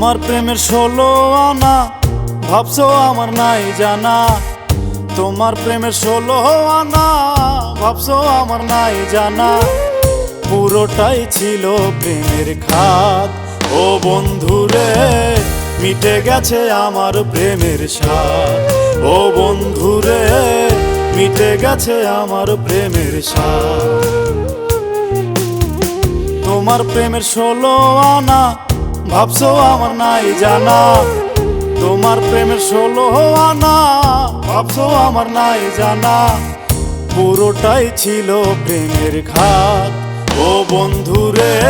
তোমার প্রেমের ষোলো আনা, ভাবছ আমার নাই জানা। তোমার প্রেমের ষোলো আনা, ভাবছ আমার নাই জানা। পুরোটাই ছিল প্রেমের খাত। ও বন্ধুরে, মিটে গেছে আমার প্রেমের স্বাদ। ও বন্ধুরে, মিটে গেছে আমার প্রেমের স্বাদ। তোমার প্রেমের ষোলো আনা ভাবছ আমার নাই জানা? তোমার প্রেমের ষোলো আনা। ভাবছ আমার নাই জানা? পুরোটাই ছিল প্রেমের ঘাত। ও বন্ধুরে,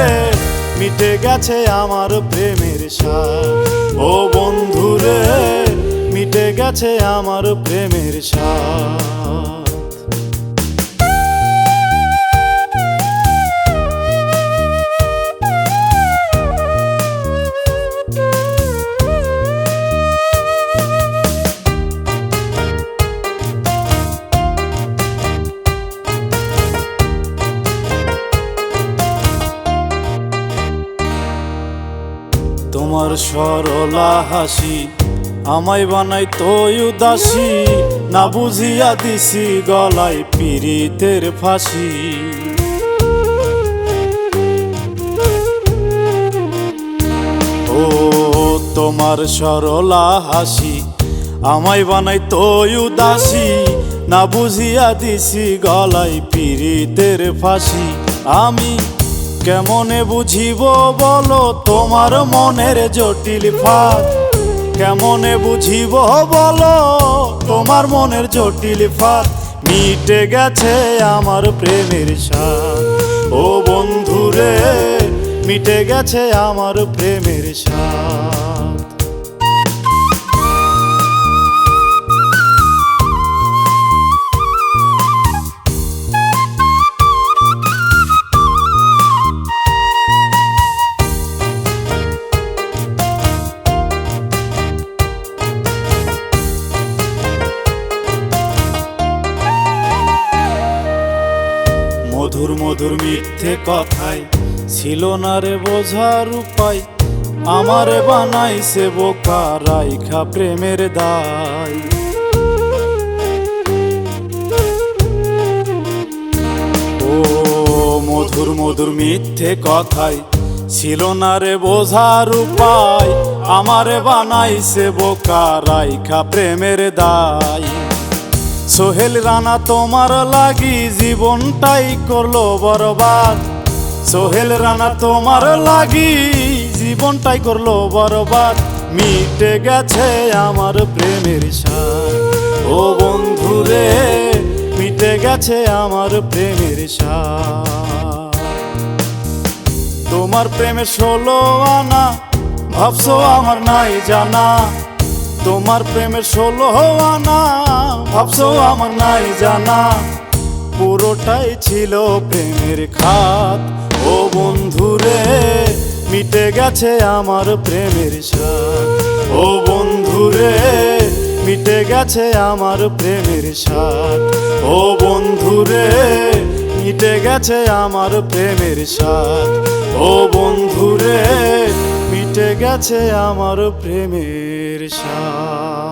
মিটে গেছে আমার প্রেমের স্বাদ। ও বন্ধুরে, মিটে গেছে আমার প্রেমের স্বাদ। তোমার সরলা হাসি। আমায় বানাই তোই উদাসী, না বুঝিয়া দিছি গলায় পীড়িতের ফাঁসি। ও তোমার সরলা হাসি, আমায় বানাই তোই উদাসী, না বুঝিয়া দিছি গলায় পীড়িতের ফাঁসি। আমি কেমনে বুঝিব বলো তোমার মনের জটিল ফাঁদ? কেমনে বুঝিব বলো তোমার মনের জটিল ফাঁদ? মিটে গেছে আমার প্রেমের সাথ ও বন্ধুরে, মিটে গেছে আমার প্রেমের স্বাদ। মধুর মধুর মিথ্যে কথায়। ছিল না রে বোঝার উপায়, আমারে বানাইছে বোকা রাইখা প্রেমের দায়। ও মধুর মধুর মিথ্যে কথায়, ছিল না রে বোঝার উপায়, আমারে বানাইছে বোকা রাইখা প্রেমের দায়। সোহেল রানা, তোমার লাগি জীবনটাই করল বরবাদ। সোহেল রানা, তোমার লাগি জীবনটাই করল বরবাদ। মিটে গেছে আমার প্রেমের সার ও বন্ধুরে, মিটে গেছে আমার প্রেমের সার তোমার প্রেমের ষোলো আনা, ভাবছ আমার নাই জানা। তোমার প্রেমের ষোলো আনা ভাবছ আমার নাই জানা? পুরোটাই ছিল প্রেমের খাত। ও বন্ধুরে, মিটে গেছে আমার প্রেমের সাথ ও বন্ধুরে, মিটে গেছে আমার প্রেমের সাথ ও বন্ধুরে, মিটে গেছে আমার প্রেমের সাথ ও বন্ধুরে, মিটে গেছে আমার প্রেমের সাথ